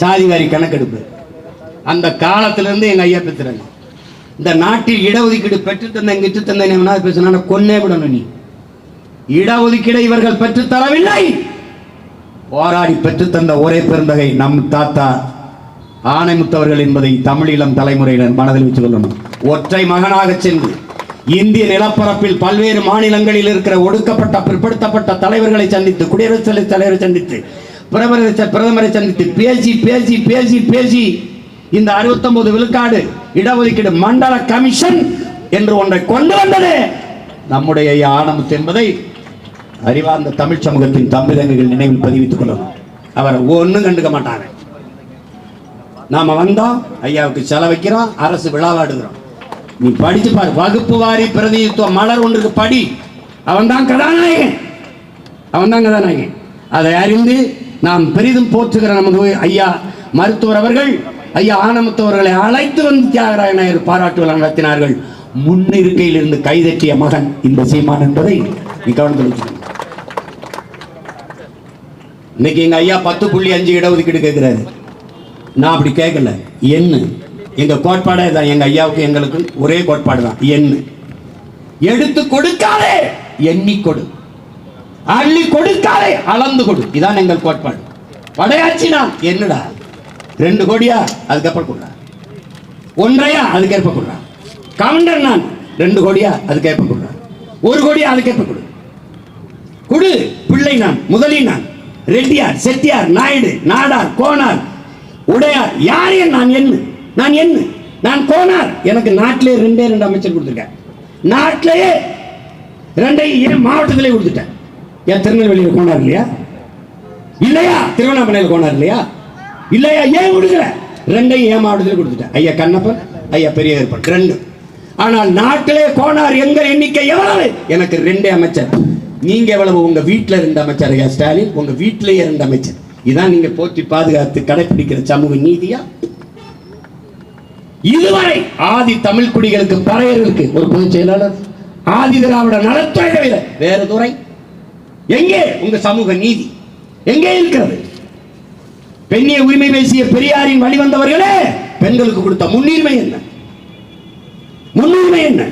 சாதிவாரி கணக்கெடுப்பு. அந்த காலத்திலிருந்து எங்கள் ஐயா பெற்றுறாங்க இந்த நாட்டில் இடஒதுக்கீடு பெற்று தந்த இங்கிட்டு தந்த பேசினா கொன்னே விடணும் நீ. இடஒதுக்கீடை இவர்கள் பெற்று தரவில்லை. போராடி பெற்று தந்த ஒரே பெருந்தகை நம் தாத்தா ஆணைமுத்தவர்கள் என்பதை தமிழீழம் தலைமுறையினர் மனதில் வச்சு கொள்ளணும் ஒற்றை மகனாக சென்று இந்திய நிலப்பரப்பில் பல்வேறு மாநிலங்களில் இருக்கிற ஒடுக்கப்பட்ட பிற்படுத்தப்பட்ட தலைவர்களை சந்தித்து குடியரசுத் தலைவரை சந்தித்து பிரதமரை பிரதமரை சந்தித்து பேசி பேசி பேசி பேசி இந்த 69 விழுக்காடு இடஒதுக்கீடு மண்டல கமிஷன் என்று ஒன்றை கொண்டு வந்தது. நம்முடைய ஆணவத்து என்பதை அறிவார்ந்த தமிழ் சமூகத்தின் தம்பிதங்கள் நினைவில் பதிவித்துக் கொள்ளணும் அவர் ஒன்றும் கண்டுக்க மாட்டாங்க. நாம வந்தோம் ஐயாவுக்கு செலவைக்கிறோம் அரசு விழாவாடுகிறோம் நீ படிச்சு பாரு வகுப்பு வாரி பிரதிநிதித்துவம் மலர் ஒன்றுக்கு படி. அவன் தான் கதாநாயகன். அவன் தான் கதாநாயகன். அதை அறிந்து நாம் பெரிதும் போற்றுகிற நமது ஐயா மருத்துவர் அவர்கள் ஐயா ஆனமத்தவர்களை அழைத்து வந்து தியாகராய நாயர் பாராட்டு விழா நடத்தினார்கள். முன்னிருக்கையில் இருந்து கைதட்டிய மகன் இந்த சீமான் என்பதை நீ கவனத்தில் இன்னைக்கு எங்க ஐயா பத்து புள்ளி அஞ்சு இடஒதுக்கீடு கேட்கிறாரு. நான் அப்படி கேட்கல. என்ன எங்க கோட்பாடே தான் எங்க ஐயாவுக்கு எங்களுக்கு ஒரே கோட்பாடு தான் என்ன எடுத்து கொடுக்காதே. எண்ணி கொடு. அள்ளி கொடுக்காதே அளந்து கொடு. இதான் எங்கள் கோட்பாடு. படையாச்சி நான் என்னடா? ரெண்டு கோடியா? அதுக்கப்புறம் கொடுறா. ஒன்றையா? அதுக்கேற்ப கொடுறா. கவுண்டர் நான் ரெண்டு கோடியா? அதுக்கேற்ப கொடுறா. ஒரு கோடியா? அதுக்கேற்ப கொடு. குடு பிள்ளை நான் முதலி நான் ரெட்டியார் செட்டியார் நாயுடு நாடார் கோனார். உடையார் யார் என் நான் என்ன? நான் என்ன? நான் கோனார். எனக்கு நாட்டிலே ரெண்டே ரெண்டு அமைச்சர் கொடுத்துருக்கேன். நாட்டிலேயே ரெண்டை மாவட்டத்திலே கொடுத்துட்டேன். ஏன் திருநெல்வேலியில் கோனார் இல்லையா? இல்லையா? திருவண்ணாமலையில் கோனார் இல்லையா? இல்லையா? ஏன் கொடுக்கல ரெண்டையும் ஏன் மாவட்டத்தில் கொடுத்துட்டேன்? ஐயா கண்ணப்பன் ஐயா பெரிய ரெண்டு. ஆனால் நாட்டிலே கோனார் எங்க எண்ணிக்கை எவ்வளவு? எனக்கு ரெண்டே அமைச்சர். நீங்க எவ்வளவு? உங்க வீட்டில் இருந்த அமைச்சர் ஐயா ஸ்டாலின் உங்க வீட்டிலேயே இருந்த அமைச்சர். இதான் நீங்க போற்றி பாதுகாத்து கடைபிடிக்கிற சமூக நீதியா? இதுவரை ஆதி தமிழ் குடிகளுக்கு பறையர்களுக்கு ஒரு பொதுச் செயலாளர். ஆதி திராவிட நலத்துறை தவிர வேறு துறை எங்கே? உங்க சமூக நீதி. எங்கே இருக்கிறது? பெண்ணிய உரிமை பேசிய பெரியாரின் வழிவந்தவர்களே பெண்களுக்கு கொடுத்த முன்னுரிமை என்ன? முன்னுரிமை என்ன?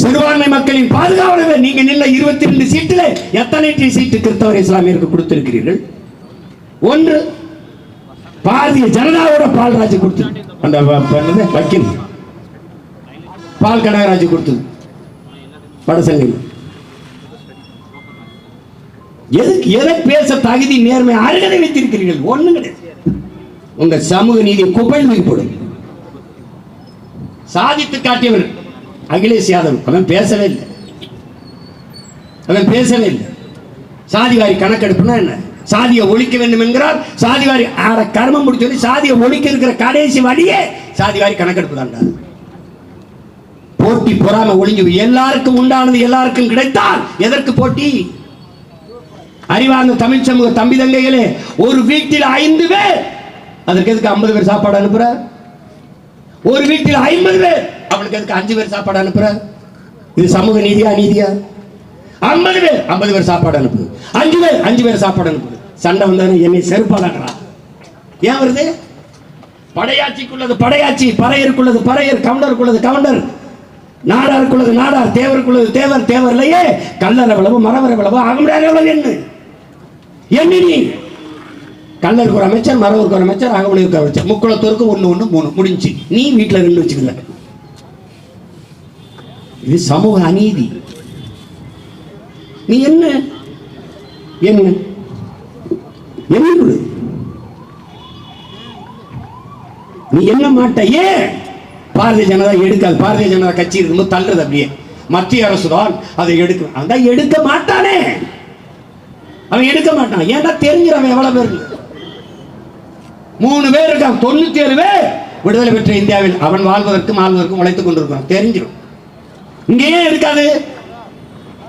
சிறுபான்மை மக்களின் பாதுகாவலர் நீங்க நின்ன இருபத்தி ரெண்டு சீட்டில் எத்தனை சீட்டு கிறிஸ்தவர் இஸ்லாமியருக்கு கொடுத்திருக்கிறீர்கள்? ஒன்று பாரதிய ஜனதாவோட பால்ராஜ் கொடுத்து அந்த வக்கீல். பால் கனகராஜ் கொடுத்தது. வடசங்கையில் எதுக்கு எதை பேச தகுதி நேர்மை அருகதை வைத்திருக்கிறீர்கள்? ஒண்ணு கிடையாது. உங்க சமூக நீதி குப்பையில் வைக்கப்படும் சாதித்து காட்டியவர் அகிலேஷ் யாதவ். அவன் பேசவே இல்லை. அவன் பேசவே இல்லை. சாதிவாரி கணக்கெடுப்புனா என்ன? சாதியை ஒழிக்க வேண்டும் என்கிறார். சாதிவாரி ஆட கர்மம் முடிச்சு சொல்லி சாதியை ஒழிக்க இருக்கிற கடைசி வழியே சாதிவாரி கணக்கெடுப்பு தான்டா போட்டி பொறாம ஒழிஞ்சு எல்லாருக்கும் உண்டானது எல்லாருக்கும் கிடைத்தால் எதற்கு போட்டி? அறிவார்ந்த தமிழ் சமூக தம்பி தங்கைகளே ஒரு வீட்டில் ஐந்து பேர். அதற்கு எதுக்கு ஐம்பது பேர் சாப்பாடு அனுப்புற ஒரு வீட்டில் ஐம்பது பேர். அவனுக்கு எதுக்கு அஞ்சு பேர் சாப்பாடு அனுப்புற இது சமூக நீதியா நீதியா? ஐம்பது பேர். ஐம்பது பேர் சாப்பாடு அனுப்புது. அஞ்சு பேர் அஞ்சு பேர் சாப்பாடு அனுப்புது. சண்டை வந்தாலும் என்னை செருப்பாளாங்கிறா ஏன் வருது? படையாட்சிக்குள்ளது படையாட்சி பறையருக்குள்ளது பறையர் கவுண்டருக்குள்ளது கவுண்டர். நாடாருக்குள்ளது நாடார் தேவருக்குள்ளது தேவர் தேவர்லையே கல்லற விளவு மரவர விளவு அகமுடையார் விளவு என்ன? என்ன கல்லருக்கு ஒரு அமைச்சர் மரவருக்கு ஒரு அமைச்சர் அகமுடையருக்கு ஒரு அமைச்சர். முக்குளத்தோருக்கு ஒன்று ஒன்று மூணு. முடிஞ்சு. நீ வீட்டில் ரெண்டு வச்சுக்கல. இது சமூக அநீதி. நீ என்ன? என்ன? என்ன நீ என்ன மாட்ட? ஏன் பாரதிய ஜனதா எடுக்காது. பாரதிய ஜனதா கட்சி இருக்கும்போது தள்ளுறது அப்படியே. மத்திய அரசு தான் அதை எடுக்க அதான் எடுக்க மாட்ட. அவன் எடுக்க மாட்டான். ஏன்னா தெரிஞ்சிடவன் எவ்வளவு பேர்? மூணு பேர் இருக்கான் தொண்ணூத்தி ஏழு பேர் விடுதலை பெற்ற இந்தியாவில் அவன் வாழ்வதற்கும் ஆள்வதற்கும் உழைத்துக் கொண்டிருக்கான் தெரிஞ்சிடும். இங்க ஏன் இருக்காது?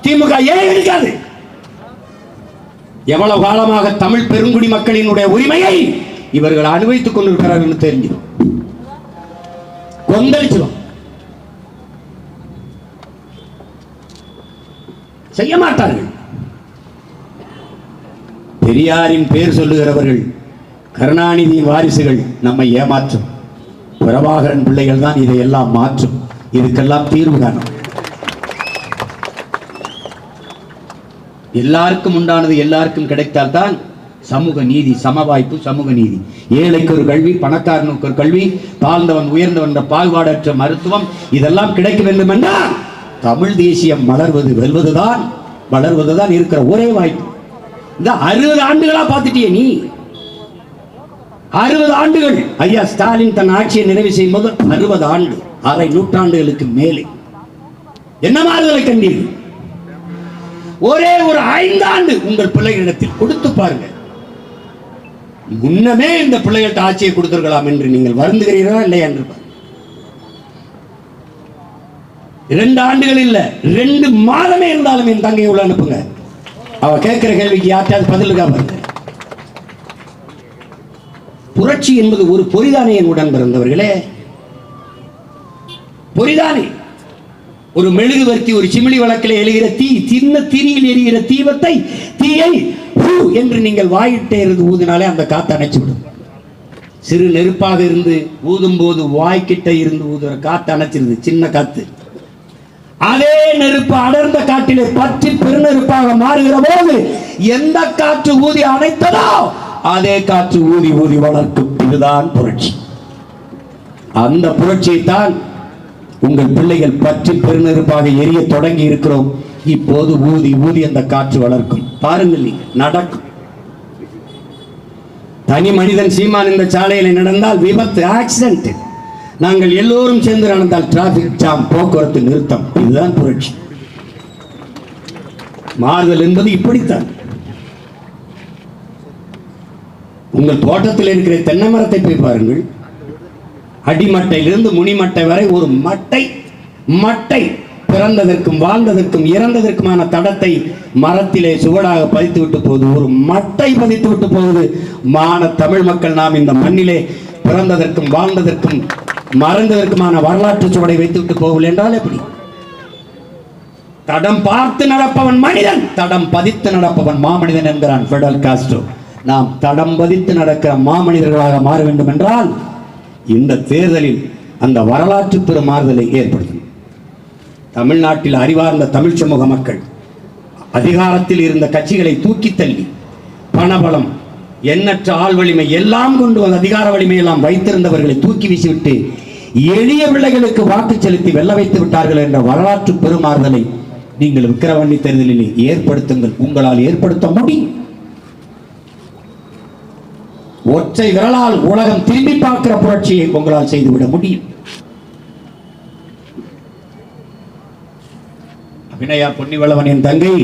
திமுக ஏன் இருக்காது? எவ்வளவு காலமாக தமிழ் பெருங்குடி மக்களினுடைய உரிமையை இவர்கள் அனுபவித்துக் கொண்டிருக்கிறார்கள் தெரிஞ்சிடும். கொந்தளிச்சிடும் செய்ய மாட்டார்கள். பெரியாரின் பேர் சொல்லுகிறவர்கள் கருணாநிதியின் வாரிசுகள் நம்மை ஏமாற்றும். பிரபாகரன் பிள்ளைகள் தான் இதையெல்லாம் மாற்றும். இதுக்கெல்லாம் தீர்வு காணும். எல்லாருக்கும் உண்டானது எல்லாருக்கும் கிடைத்தால் தான் சமூக நீதி சம வாய்ப்பு சமூக நீதி. ஏழைக்கு ஒரு கல்வி பணக்காரனுக்கு ஒரு கல்வி தாழ்ந்தவன் உயர்ந்தவன் பாகுபாடற்ற மருத்துவம் இதெல்லாம் கிடைக்க வேண்டும் என்றால் தமிழ் தேசியம் மலர்வது வெல்வதுதான் வளர்வதுதான் இருக்கிற ஒரே வாய்ப்பு. இந்த அறுபது ஆண்டுகளா பார்த்துட்டிய நீ. அறுபது ஆண்டுகள். ஐயா ஸ்டாலின் தன் ஆட்சியை நிறைவு செய்யும் போது அறுபது ஆண்டு அரை நூற்றாண்டுகளுக்கு மேலே. என்ன மாறுதலை கண்டீர்? ஒரே ஒரு ஐந்தாண்டு உங்கள் பிள்ளைகளிடத்தில் கொடுத்து பாருங்க. முன்னமே இந்த பிள்ளைகள்ட்ட ஆட்சியை கொடுத்திருக்கலாம் என்று நீங்கள் வருந்துகிறீர்களா இல்லையா என்று இரண்டு ஆண்டுகள் இல்ல ரெண்டு மாதமே இருந்தாலும் என் தங்கையை உள்ள அனுப்புங்க. அவ கேட்கிற கேள்விக்கு யார்ட்டாவது பதில் இருக்கா பாருங்க. புரட்சி என்பது ஒரு பொறிதானே என் உடன் பிறந்தவர்களே. பொறிதானே. ஒரு மெழுகுவர்த்தி ஒரு சிமிழி வழக்கில் எழுகிற தீ சின்ன திரியில் எரிகிற தீபத்தை தீயை ஹூ என்று நீங்கள் வாயிட்டே இருந்து ஊதினாலே அந்த காத்து அணைச்சு விடும் சிறு நெருப்பாக இருந்து ஊதும் போது வாய்க்கிட்ட இருந்து ஊதுற காத்து அணைச்சிருது சின்ன காத்து. அதே நெருப்பு அடர்ந்த காட்டிலே பற்றி பெருநெருப்பாக மாறுகிற போது எந்த காற்று ஊதி அணைத்ததோ அதே காற்று ஊதி ஊதி வளர்க்கும். இதுதான் புரட்சி. அந்த புரட்சியை தான் உங்கள் பிள்ளைகள் பற்றி பெருநெருப்பாக எரிய தொடங்கி இருக்கிறோம். இப்போது ஊதி ஊதி அந்த காற்று வளர்க்கும். பாருங்கள் நடக்கும். தனி மனிதன் சீமான் இந்த சாலையில் நடந்தால் விபத்து ஆக்சிடென்ட் நாங்கள் எல்லோரும் சேர்ந்து நடந்தால் டிராபிக் ஜாம் போக்குவரத்து நிறுத்தம். இதுதான் புரட்சி. மாறுதல் என்பது இப்படித்தான். உங்கள் தோட்டத்தில் இருக்கிற தென்னை மரத்தை போய் பாருங்கள். அடிமட்டையிலிருந்து முனிமட்டை வரை ஒரு மட்டை மட்டை பிறந்ததற்கும் வாழ்ந்ததற்கும் இறந்ததற்குமான தடத்தை மரத்திலே சுவடாக பதித்து விட்டு போகுது. ஒரு மட்டை பதித்து விட்டு போகுது. மான தமிழ் மக்கள் நாம் இந்த மண்ணிலே பிறந்ததற்கும் வாழ்ந்ததற்கும் மறந்ததற்குமான வரலாற்று சுவடை வைத்து விட்டு போகவில்லை என்றால் எப்படி? தடம் பார்த்து நடப்பவன் மனிதன் தடம் பதித்து நடப்பவன் மாமனிதன் என்கிறான் ஃபெடல் காஸ்ட்ரோ நாம் தடம் பதித்து நடக்கிற மாமனிதர்களாக மாற வேண்டும் என்றால் இந்த தேர்தலில் அந்த வரலாற்று பெரும் மாறுதலை ஏற்படுத்தும். தமிழ்நாட்டில் அறிவார்ந்த தமிழ் சமூக மக்கள் அதிகாரத்தில் இருந்த கட்சிகளை தூக்கி தள்ளி பணபலம் எண்ணற்ற ஆள் வலிமை எல்லாம் கொண்டு வந்த அதிகார வலிமை எல்லாம் வைத்திருந்தவர்களை தூக்கி வீசிவிட்டு எளிய பிள்ளைகளுக்கு வாக்கு செலுத்தி வெல்ல வைத்து விட்டார்கள் என்ற வரலாற்று பெருமாறுதலை நீங்கள் விக்கிரவண்ணி தேர்தலில் ஏற்படுத்துங்கள். உங்களால் ஏற்படுத்த முடியும். ஒற்றை விரலால் உலகம் திரும்பி பார்க்கிற புரட்சியை உங்களால் செய்துவிட முடியும். அபிநயா பொன்னிவளவன் என் தங்கை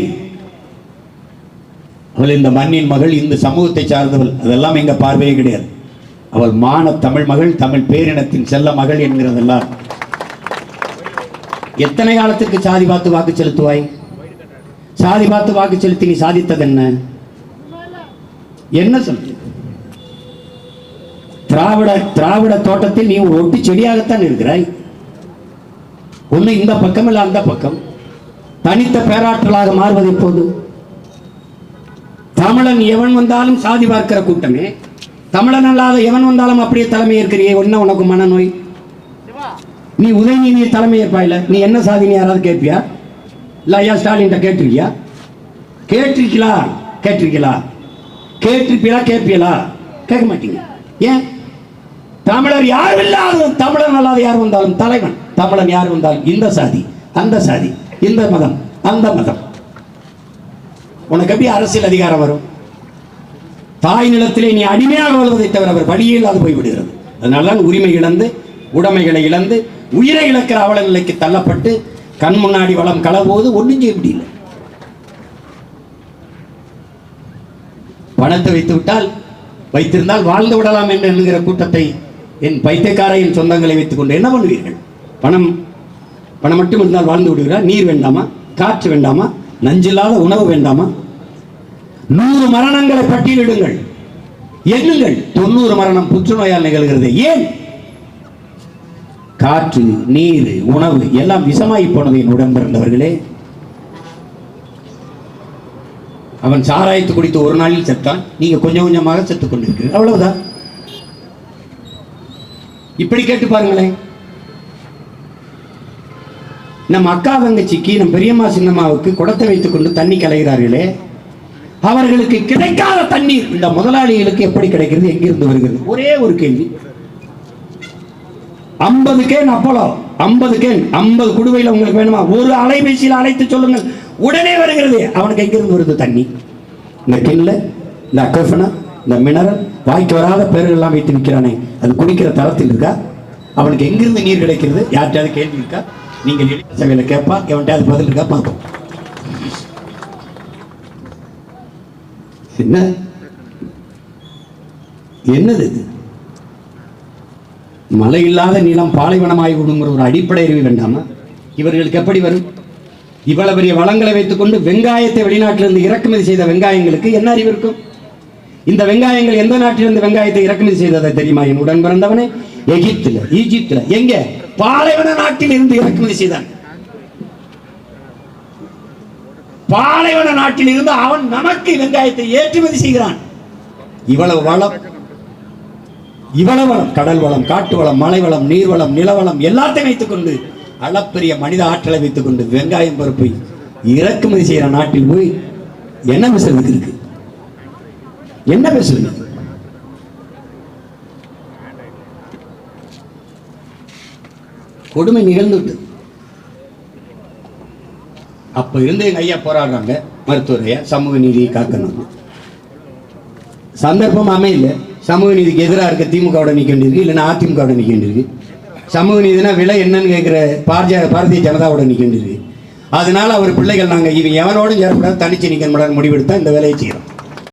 அவள் இந்த மண்ணின் மகள் இந்த சமூகத்தை சார்ந்தவள். அதெல்லாம் எங்க பார்வையே கிடையாது. அவள் மான தமிழ் மகள் தமிழ் பேரினத்தின் செல்ல மகள் என்கிறதெல்லாம். எத்தனை காலத்திற்கு சாதி பார்த்து வாக்கு செலுத்துவாய்? சாதி பார்த்து வாக்கு செலுத்தி நீ சாதித்தது என்ன? என்ன சொல்லு திராவிட திராவிட தோட்டத்தில் நீ ஒரு ஒட்டு செடியாகத்தான் இருக்கிறாய். ஒண்ணு இந்த பக்கம் இல்ல அந்த பக்கம். தனித்த பேராற்றலாக மாறுவது எப்போது? தமிழன் எவன் வந்தாலும் சாதி பார்க்கிற கூட்டமே. தமிழன் அல்லாத எவன் வந்தாலும் அப்படியே தலைமை ஏற்கிறியே என்ன உனக்கு மனநோய். நீ உதயநிதியை தலைமை ஏற்பாயில நீ என்ன சாதின்னு யாராவது கேட்பியா? இல்ல ஐயா ஸ்டாலின் கேட்டிருக்கியா? கேட்டிருக்கீங்களா கேட்டிருக்கீங்களா கேட்டிருப்பீங்களா கேட்பீங்களா கேட்க மாட்டீங்க. ஏன்? தமிழர் யாரும் இல்லாத தமிழன் அல்லாத யார் வந்தாலும் தலைவன். தமிழன் யார் வந்தாலும் இந்த சாதி அந்த சாதி இந்த மதம் அந்த மதம். உனக்கு எப்படி அரசியல் அதிகாரம் வரும்? தாய் நிலத்திலே நீ அடிமையாக வருவதை தவிர அவர் வழியே இல்லாது போய்விடுகிறது. அதனால்தான் உரிமை இழந்து உடைமைகளை இழந்து உயிரை இழக்கிற அவல நிலைக்கு தள்ளப்பட்டு கண் முன்னாடி வளம் களவோது ஒன்றும் செய்ய முடியல. பணத்தை வைத்து விட்டால் வைத்திருந்தால் வாழ்ந்து விடலாம் என்று எண்ணுகிற கூட்டத்தை என் பைத்தியக்கார என் சொந்தங்களை வைத்துக் கொண்டு என்ன பண்ணுவீர்கள்? பணம் பணம் மட்டும் இருந்தால் வாழ்ந்து விடுகிறார் நீர் வேண்டாமா? காற்று வேண்டாமா? நஞ்சில்லாத உணவு வேண்டாமா? நூறு மரணங்களை பட்டியலிடுங்கள். எண்ணுங்கள். தொண்ணூறு மரணம் புற்றுநோயால் நிகழ்கிறது. ஏன்? காற்று நீர் உணவு எல்லாம் விஷமாயி போனது என் உடம்பிறந்தவர்களே அவன் சாராயத்து குடித்து ஒரு நாளில் செத்தான். நீங்க கொஞ்சம் கொஞ்சமாக செத்துக் கொண்டிருக்கிறீர்கள் அவ்வளவுதான். இப்படி கேட்டு பாருங்களேன். நம்ம அக்கா தங்கச்சிக்கு நம் பெரியம்மா சின்னம்மாவுக்கு குடத்தை வைத்துக் கொண்டு தண்ணி கலைகிறார்களே அவர்களுக்கு கிடைக்காத தண்ணீர் இந்த முதலாளிகளுக்கு எப்படி கிடைக்கிறது எங்கிருந்து வருகிறது? ஒரே ஒரு கேள்வி. ஐம்பது கேன் அப்பளோ ஐம்பது கேன் ஐம்பது குடுவையில் உங்களுக்கு வேணுமா? ஒரு அலைபேசியில் அழைத்து சொல்லுங்கள். உடனே வருகிறது. அவனுக்கு எங்கிருந்து வருது தண்ணி? இந்த கிண்ல இந்த அக்கஃபனா இந்த மினரல் வாய்க்கு வராத பேர்கள்லாம் வைத்து நிற்கிறானே. அது குடிக்கிற தரத்தில் இருக்கா? அவனுக்கு எங்கிருந்து நீர் கிடைக்கிறது? யார்கிட்டயாவது கேள்வி இருக்கா? நீங்கள் எளிய சபையில் கேட்பா எவன்கிட்டயாவது பதில் இருக்கா பார்ப்போம். என்ன? என்னது இது? மழை இல்லாத நிலம் பாலைவனமாகி விடுங்கிற ஒரு அடிப்படை அறிவு வேண்டாமா? இவர்களுக்கு எப்படி வரும்? இவ்வளவு பெரிய வளங்களை வைத்துக்கொண்டு வெங்காயத்தை வெளிநாட்டிலிருந்து இறக்குமதி செய்த வெங்காயங்களுக்கு என்ன அறிவு இருக்கும்? இந்த வெங்காயங்கள் எந்த நாட்டிலிருந்து வெங்காயத்தை இறக்குமதி செய்ததை தெரியுமா? என் உடன் பிறந்தவனே எகிப்துல ஈஜிப்துல. எங்க? பாலைவன நாட்டில் இருந்து இறக்குமதி செய்தான் பாலைவன நாட்டில் இருந்து அவன் நமக்கு வெங்காயத்தை ஏற்றுமதி செய்கிறான். இவ்வளவு வளம் இவ்வளவு வளம் கடல் வளம் காட்டு வளம் மலை வளம் நீர் வளம் நிலவளம் எல்லாத்தையும் வைத்துக்கொண்டு அளப்பெரிய மனித ஆற்றலை வைத்துக்கொண்டு வெங்காயம் பருப்பை இறக்குமதி செய்கிற நாட்டில் போய் என்ன பேசுறதுக்கு இருக்கு என்ன பேசுறது கொடுமை நிகழ்ந்துட்டு அப்ப இருந்து எங்க ஐயா போராடுறாங்க மருத்துவரைய? சமூக நீதியை காக்கணும். சந்தர்ப்பம் அமையல. சமூக நீதிக்கு எதிராக இருக்க திமுகவோட நிற்க வேண்டியிருக்கு இல்லைன்னா அதிமுகவோட நிற்க வேண்டியிருக்கு சமூக நீதினா விலை என்னன்னு கேட்குற பாரதிய பாரதிய ஜனதாவோட நிற்க வேண்டியிருக்கு அதனால அவர் பிள்ளைகள் நாங்கள் இவன் எவனோடும் சேரக்கூடாது தனிச்சு நிற்க முடியாது முடிவெடுத்தா இந்த வேலையை செய்கிறோம்